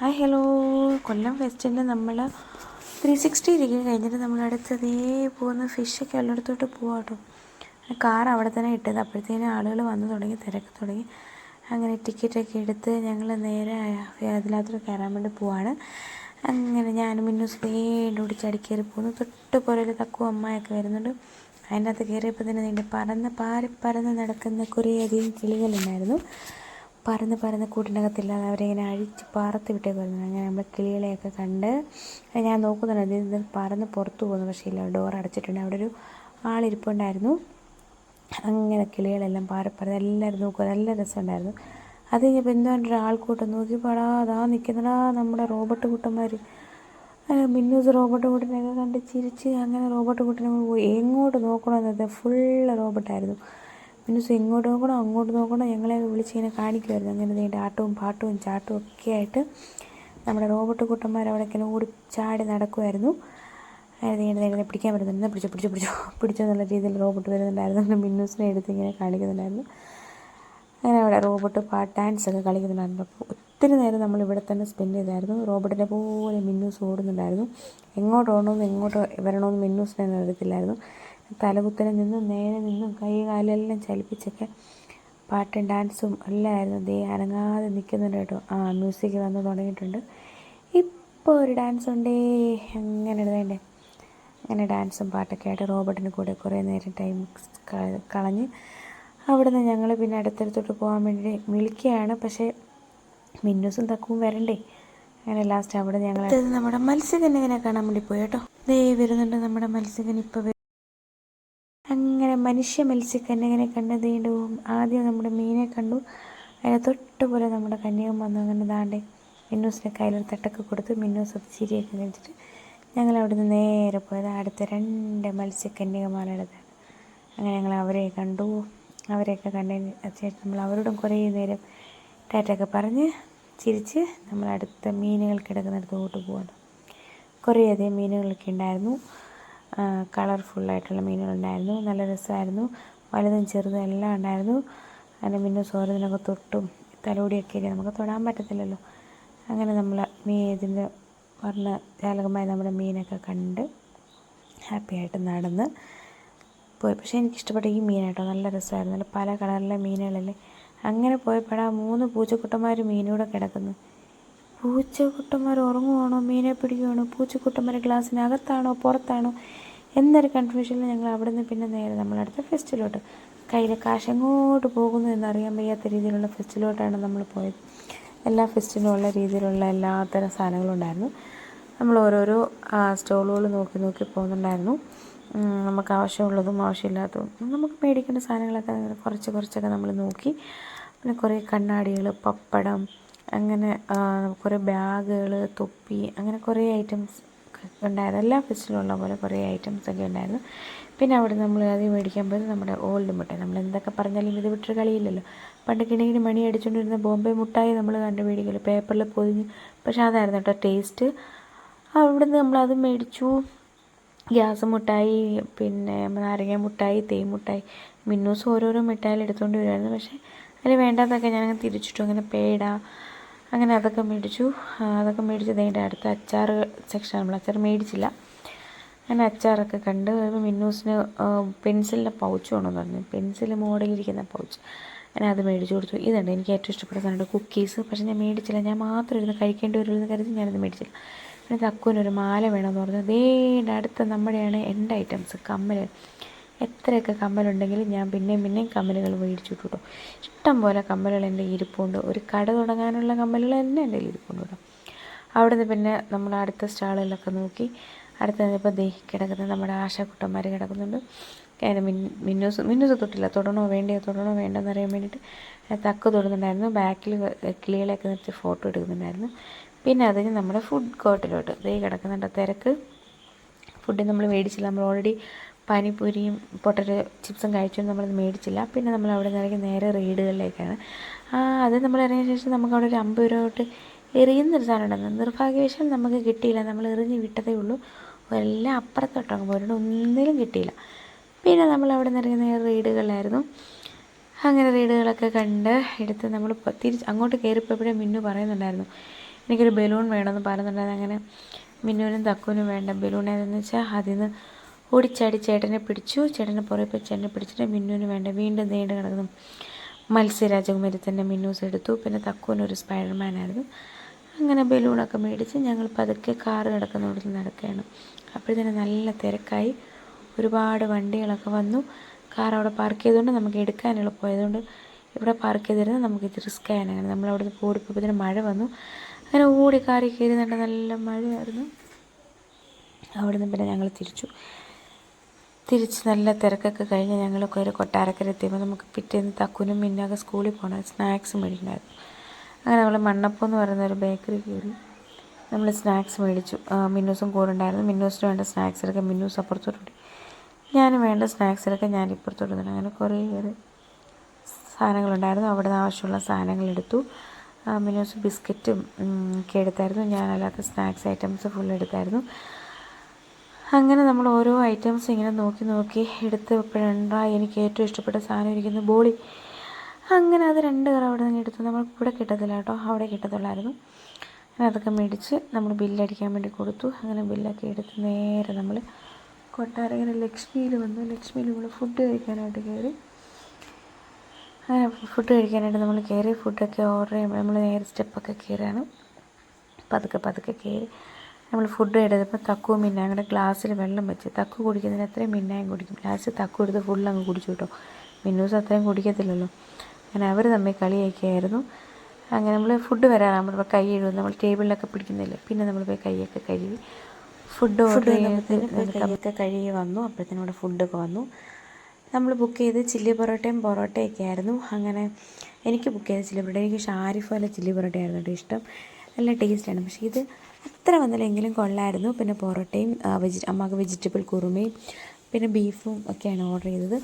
Hi hello കൊല്ലം ഫെസ്റ്റിന്റെ നമ്മൾ three sixty degree കഴിഞ്ഞിട്ട് നമ്മൾ അടുത്തതേ പോകുന്ന ഫിഷൊക്കെ ഉള്ളിടത്തോട്ട് പോവാം കേട്ടോ കാർ അവിടെ തന്നെ ഇട്ടത്. അപ്പോഴത്തേനും ആളുകൾ വന്നു തുടങ്ങി തിരക്ക് തുടങ്ങി. അങ്ങനെ ടിക്കറ്റൊക്കെ എടുത്ത് ഞങ്ങൾ നേരെ അതിനകത്തോട്ട് കയറാൻ വേണ്ടി പോവാണ്. അങ്ങനെ ഞാനും മിന്നൂസ് വീണ്ടും ഓടിച്ചടി കയറി പോകുന്നു തൊട്ട് പുറയിൽ തക്കു അമ്മയൊക്കെ വരുന്നുണ്ട്. അതിനകത്ത് കയറിയപ്പോൾ തന്നെ നീണ്ട് പറന്ന് പാറി പറന്ന് നടക്കുന്ന കുറേയധികം കിളികളുണ്ടായിരുന്നു പറന്ന് പറന്ന് കൂട്ടിനകത്തില്ലാതെ അവരിങ്ങനെ അഴിച്ച് പറത്ത് വിട്ടേക്കുമായിരുന്നു അങ്ങനെ നമ്മൾ കിളികളെയൊക്കെ കണ്ട് ഞാൻ നോക്കുന്നുണ്ട്. അതിൽ നിന്ന് പറന്ന് പുറത്തു പോകുന്നു. പക്ഷേ ഇല്ല ഡോർ അടച്ചിട്ടുണ്ട്. അവിടെ ഒരു ആളിരിപ്പുണ്ടായിരുന്നു. അങ്ങനെ കിളികളെല്ലാം പാറപ്പറന്ന് എല്ലാവരും നോക്കുക. നല്ല രസമുണ്ടായിരുന്നു. അത് കഴിഞ്ഞപ്പോൾ എന്തുകൊണ്ട് എന്റെ ഒരു ആൾക്കൂട്ടം നോക്കിയപ്പോടാ അതാ നിൽക്കുന്നടാ നമ്മുടെ റോബോട്ട് കൂട്ടന്മാർ മിന്നൂസ് റോബോട്ട് കൂട്ടിനെയൊക്കെ കണ്ട് ചിരിച്ച് അങ്ങനെ റോബോട്ട് കൂട്ടിനെ എങ്ങോട്ട് നോക്കണമെന്നത് ഫുള്ള് റോബോട്ടായിരുന്നു മിന്നൂസ് ഇങ്ങോട്ട് നോക്കണോ അങ്ങോട്ട് നോക്കണോ ഞങ്ങളെ വിളിച്ചിങ്ങനെ കാണിക്കുമായിരുന്നു അങ്ങനെ നീണ്ട ആട്ടവും പാട്ടവും ചാട്ടവും ഒക്കെ ആയിട്ട് നമ്മുടെ റോബോട്ട് കൂട്ടന്മാർ അവിടെ ഇങ്ങനെ ഓടി ചാടി നടക്കുമായിരുന്നു അതായത് നീണ്ട നീണ്ട് പിടിക്കാൻ പറ്റുന്നുണ്ട് പിടിച്ചു പിടിച്ചു പിടിച്ചു പിടിച്ചു എന്നുള്ള രീതിയിൽ റോബോട്ട് വരുന്നുണ്ടായിരുന്നു. മിന്നൂസിനെ എടുത്ത് ഇങ്ങനെ കാണിക്കുന്നുണ്ടായിരുന്നു. അങ്ങനെ അവിടെ റോബോട്ട് പാട്ട് ഡാൻസ് ഒക്കെ കളിക്കുന്നുണ്ടായിരുന്നു. അപ്പോൾ ഒത്തിരി നേരം നമ്മൾ ഇവിടെ തന്നെ സ്പെൻഡ് ചെയ്തായിരുന്നു. റോബോട്ടിനെ പോലെ മിന്നൂസ് ഓടുന്നുണ്ടായിരുന്നു. എങ്ങോട്ട് ഓടണമെന്ന് എങ്ങോട്ട് വരണമെന്ന് മിന്നൂസിനെ അറിയത്തില്ലായിരുന്നു. തലകുത്തനെ നിന്നും നേരെ നിന്നും കൈ കാലെല്ലാം ചലിപ്പിച്ചൊക്കെ പാട്ടും ഡാൻസും എല്ലാം ആയിരുന്നു ദേ അനങ്ങാതെ നിൽക്കുന്നുണ്ട് കേട്ടോ. ആ മ്യൂസിക് വന്ന് തുടങ്ങിയിട്ടുണ്ട്. ഇപ്പോൾ ഒരു ഡാൻസ് ഉണ്ടേ. അങ്ങനെ ഇടതേണ്ടേ അങ്ങനെ ഡാൻസും പാട്ടൊക്കെ ആയിട്ട് റോബോട്ടിന് കൂടെ കുറേ നേരം ടൈം കളഞ്ഞ് അവിടെ നിന്ന് ഞങ്ങൾ പിന്നെ അടുത്തടുത്തോട്ട് പോകാൻ വേണ്ടി വിളിക്കുകയാണ്. പക്ഷേ മിന്നൂസും തക്കവും വരണ്ടേ. അങ്ങനെ ലാസ്റ്റ് അവിടെ ഞങ്ങൾ നമ്മുടെ മത്സ്യകന്യകനെ കാണാൻ വേണ്ടി പോയി കേട്ടോ ദേ വരുന്നുണ്ട് നമ്മുടെ മത്സ്യകൻ ഇപ്പോൾ മനുഷ്യ മത്സ്യകന്യകനെ കണ്ട് പോകും. ആദ്യം നമ്മുടെ മീനെ കണ്ടു. അതിനെ തൊട്ടുപോലെ നമ്മുടെ കന്യകം വന്നു. അങ്ങനെ ദാണ്ടേ മിന്നൂസിനെ കയ്യിലൊരു തട്ടൊക്കെ കൊടുത്ത്. മിന്നൂസ് അത് ചിരിയൊക്കെ കഴിച്ചിട്ട് ഞങ്ങൾ അവിടുന്ന് നേരെ പോയത് അടുത്ത രണ്ട് മത്സ്യകന്യകമാരുടേതാണ് അങ്ങനെ ഞങ്ങൾ അവരെ കണ്ടു. അവരെയൊക്കെ കണ്ടതിന് ശേഷം നമ്മൾ അവരോടും കുറേ നേരം ടാറ്റൊക്കെ പറഞ്ഞ് ചിരിച്ച് നമ്മൾ അടുത്ത മീനുകൾ കിടക്കുന്നിടത്തോട്ട് പോകുന്നു കുറേയധികം മീനുകളൊക്കെ ഉണ്ടായിരുന്നു. കളർഫുള്ളായിട്ടുള്ള മീനുകളുണ്ടായിരുന്നു നല്ല രസമായിരുന്നു. വലുതും ചെറുതും എല്ലാം ഉണ്ടായിരുന്നു. അതിന്റെ മീനും സോരത്തിനൊക്കെ തൊട്ടും തലോടിയൊക്കെ നമുക്ക് തൊടാൻ പറ്റത്തില്ലല്ലോ. അങ്ങനെ നമ്മൾ മീൻ ഇതിന്റെ വർണ ജാലകമായി നമ്മുടെ മീനൊക്കെ കണ്ട് ഹാപ്പിയായിട്ട് നടന്ന് പോയി. പക്ഷേ എനിക്കിഷ്ടപ്പെട്ട ഈ മീനായിട്ടോ നല്ല രസമായിരുന്നു. നല്ല പല കളറിലെ മീനുകളല്ലേ? അങ്ങനെ പോയപ്പോഴാ മൂന്ന് പൂച്ചക്കുട്ടന്മാർ മീനൂടെ കിടക്കുന്നു. പൂച്ചക്കുട്ടന്മാർ ഉറങ്ങുവാണോ? മീനെ പിടിക്കുവാണോ? പൂച്ചക്കുട്ടന്മാർ ഗ്ലാസ്സിനകത്താണോ? പുറത്താണോ? എന്നൊരു കൺഫ്യൂഷനിൽ ഞങ്ങൾ അവിടെ നിന്ന് പിന്നെ നേരെ നമ്മളടുത്ത ഫെസ്റ്റിലോട്ട് കയ്യിലെ കാശ് എങ്ങോട്ട് പോകുന്നു എന്നറിയാൻ വയ്യാത്ത രീതിയിലുള്ള ഫെസ്റ്റിലോട്ടാണ് നമ്മൾ പോയത്. എല്ലാ ഫെസ്റ്റിനും ഉള്ള രീതിയിലുള്ള എല്ലാത്തരം സാധനങ്ങളും ഉണ്ടായിരുന്നു. നമ്മൾ ഓരോരോ സ്റ്റോളുകൾ നോക്കി നോക്കി പോകുന്നുണ്ടായിരുന്നു. നമുക്ക് ആവശ്യമുള്ളതും ആവശ്യമില്ലാത്തതും. നമുക്ക് മേടിക്കേണ്ട സാധനങ്ങളൊക്കെ കുറച്ച് കുറച്ചൊക്കെ നമ്മൾ നോക്കി. പിന്നെ കുറേ കണ്ണാടികൾ പപ്പടം അങ്ങനെ കുറേ ബാഗുകൾ തൊപ്പി അങ്ങനെ കുറേ ഐറ്റംസ് ഉണ്ടായിരുന്നു. എല്ലാ ഫെസ്റ്റിലും ഉള്ള പോലെ കുറേ ഐറ്റംസ് ഒക്കെ ഉണ്ടായിരുന്നു. പിന്നെ അവിടെ നമ്മൾ ആദ്യം മേടിക്കാൻ പോയത് നമ്മുടെ ഓൾഡ് മുട്ടായി നമ്മൾ എന്തൊക്കെ പറഞ്ഞാലും ഇത് വിട്ടൊരു കളിയില്ലല്ലോ. പണ്ട് കിണിങ്ങിന് മണി അടിച്ചുകൊണ്ടിരുന്ന ബോംബെ മുട്ടായി നമ്മൾ കണ്ട് മേടിക്കല്ലോ പേപ്പറിൽ പൊതിഞ്ഞ്. പക്ഷേ അതായിരുന്നു കേട്ടോ ടേസ്റ്റ് അവിടുന്ന് നമ്മളത് മേടിച്ചു. ഗ്യാസ് മുട്ടായി പിന്നെ നാരങ്ങ മുട്ടായി തേൻ മുട്ടായി മിന്നൂസ് ഓരോരോ മിഠായിൽ എടുത്തുകൊണ്ട് വരുമായിരുന്നു പക്ഷേ അതിൽ വേണ്ടാത്തൊക്കെ ഞാനങ്ങനെ തിരിച്ചിട്ടു. അങ്ങനെ പേട അങ്ങനെ അതൊക്കെ മേടിച്ചു. അതൊക്കെ മേടിച്ച് അതിന്റെ അടുത്ത അച്ചാർ സെക്ഷൻ നമ്മൾ അച്ചാർ മേടിച്ചില്ല. അങ്ങനെ അച്ചാറൊക്കെ കണ്ട് മിന്നൂസിന് പെൻസിലിന്റെ പൗച്ച് വേണമെന്ന് പറഞ്ഞു. പെൻസിൽ മോഡലിരിക്കുന്ന പൗച്ച് ഞാൻ അത് മേടിച്ചു കൊടുത്തു. ഇതുണ്ട് എനിക്ക് ഏറ്റവും ഇഷ്ടപ്പെട്ട സാധനമുണ്ട് കുക്കീസ് പക്ഷേ ഞാൻ മേടിച്ചില്ല. ഞാൻ മാത്രം ഇരുന്ന് കഴിക്കേണ്ടി വരുമെന്ന് കരുതി ഞാനത് മേടിച്ചില്ല. പിന്നെ തക്കുവിനൊരു മാല വേണമെന്ന് പറഞ്ഞു. അതേ അടുത്ത നമ്മുടെയാണ് എന്റെ ഐറ്റംസ് കമ്മൽ എത്രയൊക്കെ കമ്മലുണ്ടെങ്കിലും ഞാൻ പിന്നെയും പിന്നെയും കമ്മലുകൾ മേടിച്ചിട്ടു കേട്ടോ ഇഷ്ടം പോലെ കമ്മലുകൾ എന്റെ ഇരിപ്പുണ്ട്. ഒരു കട തുടങ്ങാനുള്ള കമ്മലുകൾ തന്നെ എന്റെ ഇരിപ്പുണ്ട് കേട്ടോ. അവിടുന്ന് പിന്നെ നമ്മൾ അടുത്ത സ്റ്റാളുകളിലൊക്കെ നോക്കി. അടുത്ത ഇപ്പോൾ ദേ കിടക്കുന്നത് നമ്മുടെ ആശാക്കുട്ടന്മാർ കിടക്കുന്നുണ്ട്. അതിന് മിൻ മിന്നൂസ് മിന്നൂസ് തൊട്ടില്ല. തൊടണോ വേണ്ടിയോ തൊടണോ വേണ്ടെന്ന് അറിയാൻ വേണ്ടിയിട്ട് തക്ക് തൊടുന്നുണ്ടായിരുന്നു. ബാക്കിൽ കിളികളെയൊക്കെ നിർത്തി ഫോട്ടോ എടുക്കുന്നുണ്ടായിരുന്നു. പിന്നെ അതിന് നമ്മുടെ ഫുഡ് കോർട്ടിലോട്ട്. ദേ കിടക്കുന്നുണ്ട് തിരക്ക്. ഫുഡ് നമ്മൾ മേടിച്ചില്ല. നമ്മൾ ഓൾറെഡി പാനിപ്പൂരിയും പൊട്ടറ്റോ ചിപ്സും കഴിച്ചുകൊണ്ട് നമ്മൾ മേടിച്ചില്ല. പിന്നെ നമ്മൾ അവിടെ നിന്ന് നേരെ റെയ്ഡുകളിലേക്കാണ് അത് നമ്മൾ ഇറങ്ങിയ ശേഷം നമുക്ക് അവിടെ ഒരു അമ്പത് രൂപ തൊട്ട് എറിയുന്നൊരു സാധനം ഉണ്ടായിരുന്നു നിർഭാഗ്യവശാൽ നമുക്ക് കിട്ടിയില്ല. നമ്മൾ എറിഞ്ഞ് വിട്ടതേ ഉള്ളൂ. എല്ലാം അപ്പുറത്തോട്ടങ്ങ് പോയിട്ട് ഒന്നിലും കിട്ടിയില്ല. പിന്നെ നമ്മൾ അവിടെ നിന്ന് ഇറങ്ങി നേരെ റീഡുകളിലായിരുന്നു. അങ്ങനെ റീഡുകളൊക്കെ കണ്ട് എടുത്ത് നമ്മൾ തിരിച്ച് അങ്ങോട്ട് കയറിപ്പോയപ്പോഴേ മിന്നു പറയുന്നുണ്ടായിരുന്നു. എനിക്കൊരു ബലൂൺ വേണമെന്ന് പറയുന്നുണ്ടായിരുന്നു. അങ്ങനെ മിന്നുവിനും തക്കുവിനും വേണ്ട ബലൂൺ ഏതെന്ന് വെച്ചാൽ അതിൽ നിന്ന് ഓടിച്ചാടി ചേട്ടനെ പിടിച്ചു. ചേട്ടനെ പുറകെ പോയി ചേട്ടനെ പിടിച്ചിട്ട് മിന്നുവിന് വേണ്ട വീണ്ടും നീണ്ടു കിടക്കുന്നു മത്സ്യരാജകുമാരി തന്നെ മിന്നൂസ് എടുത്തു. പിന്നെ തക്കുവിനൊരു സ്പൈഡർമാൻ ആയിരുന്നു. അങ്ങനെ ബലൂണൊക്കെ മേടിച്ച് ഞങ്ങൾ പതുക്കെ കാറ് കിടക്കുന്നിടത്ത് നടക്കുകയാണ്. അപ്പോഴത്തേനും നല്ല തിരക്കായി. ഒരുപാട് വണ്ടികളൊക്കെ വന്നു. കാർ അവിടെ പാർക്ക് ചെയ്തുകൊണ്ട് നമുക്ക് എടുക്കാൻ പോയതുകൊണ്ട് ഇവിടെ പാർക്ക് ചെയ്തിരുന്നത് നമുക്ക് ഇത് റിസ്ക് ആയാണ് അങ്ങനെ. നമ്മൾ അവിടെ നിന്ന് ഓടിപ്പോയപ്പോഴത്തേന് മഴ വന്നു. അങ്ങനെ ഓടി കാറി കയറി നല്ല മഴയായിരുന്നു. അവിടെ നിന്ന് പിന്നെ ഞങ്ങൾ തിരിച്ചു. തിരിച്ച് നല്ല തിരക്കൊക്കെ കഴിഞ്ഞ് ഞങ്ങൾ ഒരു കൊട്ടാരക്കര എത്തിയപ്പോൾ നമുക്ക് പിറ്റേന്ന് തക്കുനും മിന്നൊക്കെ സ്കൂളിൽ പോകണം. സ്നാക്സ് മേടിക്കണമായിരുന്നു. അങ്ങനെ നമ്മൾ മണ്ണപ്പം എന്ന് പറയുന്ന ഒരു ബേക്കറി കയറി നമ്മൾ സ്നാക്സ് മേടിച്ചു. മിന്നൂസും കൂടെ ഉണ്ടായിരുന്നു. മിന്നൂസിന് വേണ്ട സ്നാക്സ് എടുക്കാൻ മിന്നൂസ് അപ്പുറത്തോട്ട് ഞാനും വേണ്ട സ്നാക്സ് എടുക്കാൻ ഞാൻ ഇപ്പുറത്തോട്ട് തന്നെ അങ്ങനെ കുറേ സാധനങ്ങളുണ്ടായിരുന്നു. അവിടെ നിന്ന് ആവശ്യമുള്ള സാധനങ്ങൾ എടുത്തു. മിന്നൂസ് ബിസ്ക്കറ്റും ഒക്കെ എടുത്തായിരുന്നു. ഞാനല്ലാത്ത സ്നാക്സ് ഐറ്റംസ് ഫുൾ എടുത്തായിരുന്നു. അങ്ങനെ നമ്മൾ ഓരോ ഐറ്റംസ് ഇങ്ങനെ നോക്കി നോക്കി എടുത്ത് വെപ്പോഴാ എനിക്ക് ഏറ്റവും ഇഷ്ടപ്പെട്ട സാധനം ഇരിക്കുന്നു ബോളി. അങ്ങനെ അത് രണ്ട് കറ അവിടെ നിന്ന് എടുത്തു നമ്മൾ ഇവിടെ കിട്ടത്തില്ല കേട്ടോ അവിടെ കിട്ടത്തുള്ളായിരുന്നു. അങ്ങനെ അതൊക്കെ മേടിച്ച് നമ്മൾ ബില്ലടിക്കാൻ വേണ്ടി കൊടുത്തു. അങ്ങനെ ബില്ലൊക്കെ എടുത്ത് നേരെ നമ്മൾ കൊട്ടാരങ്ങനെ ലക്ഷ്മിയിൽ വന്നു. ലക്ഷ്മിയിൽ നമ്മൾ ഫുഡ് കഴിക്കാനായിട്ട് കയറി. അങ്ങനെ ഫുഡ് കഴിക്കാനായിട്ട് നമ്മൾ കയറി ഫുഡൊക്കെ ഓർഡർ ചെയ്യുമ്പോൾ നമ്മൾ നേരെ സ്റ്റെപ്പൊക്കെ കയറിയാണ് പതുക്കെ പതുക്കെ കയറി. നമ്മൾ ഫുഡ് എടുത്തപ്പോൾ തക്കു മിന്നായും? കൂടെ ഗ്ലാസ്സിൽ വെള്ളം വെച്ച് തക്കു കുടിക്കുന്നതിന് അത്രയും മിന്നായും കുടിക്കും. ലാസ്റ്റ് തക്കു എടുത്ത് ഫുൾ അങ്ങ് കുടിച്ചു കിട്ടും. മിന്നൂസ് അത്രയും കുടിക്കത്തില്ലല്ലോ. അങ്ങനെ അവർ തമ്മിൽ കളിയൊക്കെയായിരുന്നു. അങ്ങനെ നമ്മൾ ഫുഡ് വരാറാകുമ്പോൾ കൈ എഴുതും നമ്മൾ ടേബിളിലൊക്കെ പിടിക്കുന്നില്ല പിന്നെ നമ്മൾ പോയി കൈയൊക്കെ കഴുകി ഫുഡ് ഓർഡർ കൈയൊക്കെ കഴുകി വന്നു. അപ്പോഴത്തേനും ഇവിടെ ഫുഡൊക്കെ വന്നു. നമ്മൾ ബുക്ക് ചെയ്ത് ചില്ലി പൊറോട്ടയും പൊറോട്ടയൊക്കെ ആയിരുന്നു. അങ്ങനെ എനിക്ക് ബുക്ക് ചെയ്ത ചില്ലി പൊറോട്ട എനിക്ക് ഷാരിഫ് പോലെ ചില്ലി പൊറോട്ട ആയിരുന്നു കേട്ടോ ഇഷ്ടം. നല്ല ടേസ്റ്റാണ് പക്ഷേ ഇത് അത്ര വന്നില്ലെങ്കിലും കൊള്ളായിരുന്നു. പിന്നെ പൊറോട്ടയും വെജി അമ്മയ്ക്ക് വെജിറ്റബിൾ കുറുമയും പിന്നെ ബീഫും ഒക്കെയാണ് ഓർഡർ ചെയ്തത്.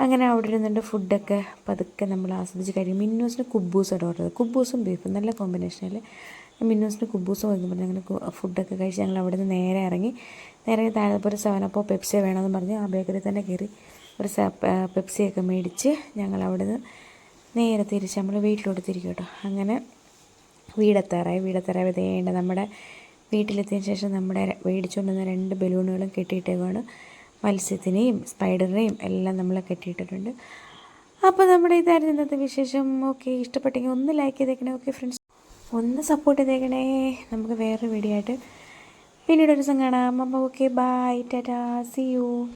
അങ്ങനെ അവിടെ ഇരുന്നിട്ട് ഫുഡൊക്കെ പതുക്കെ നമ്മൾ ആസ്വദിച്ച് കഴിയും മിന്നൂസിന് കുബൂസാണ് ഓർഡർ ചെയ്തത്. കുബൂസും ബീഫും നല്ല കോമ്പിനേഷനല്ലേ മിന്നൂസിന് കുബൂസും വയ്ക്കുമ്പോൾ അങ്ങനെ കു- ഫുഡൊക്കെ കഴിച്ച് ഞങ്ങൾ അവിടെ നിന്ന് നേരെ ഇറങ്ങി. നേരെ താഴെപ്പോൾ താഴെ ഒരു സെവനപ്പോ പെപ്സി വേണമെന്ന് പറഞ്ഞ് ആ ബേക്കറി തന്നെ കയറി ഒരു പെപ്സിയൊക്കെ മേടിച്ച് ഞങ്ങൾ അവിടെ നിന്ന് നേരെ തിരിച്ച് നമ്മൾ വീട്ടിലോട്ട് തിരിക്കും കേട്ടോ. അങ്ങനെ വീടെത്താറായി വീടെത്താറായി വേണ്ട നമ്മുടെ വീട്ടിലെത്തിയ ശേഷം നമ്മുടെ മേടിച്ചുകൊണ്ടുവന്ന രണ്ട് ബലൂണുകളും കെട്ടിയിട്ടേക്കാണ് മത്സ്യത്തിനെയും സ്പൈഡറിനെയും എല്ലാം നമ്മൾ കെട്ടിയിട്ടിട്ടുണ്ട്. അപ്പോൾ നമ്മുടെ ഇതായിരുന്നു ഇന്നത്തെ വിശേഷം. ഓക്കെ ഇഷ്ടപ്പെട്ടെങ്കിൽ ഒന്ന് ലൈക്ക് ചെയ്തേക്കണേ. ഓക്കെ ഫ്രണ്ട്സ് ഒന്ന് സപ്പോർട്ട് ചെയ്തേക്കണേ. നമുക്ക് വേറൊരു വീഡിയോ ആയിട്ട് പിന്നീട് ഒരു ദിവസം കാണാം. അപ്പോൾ okay bye tata see you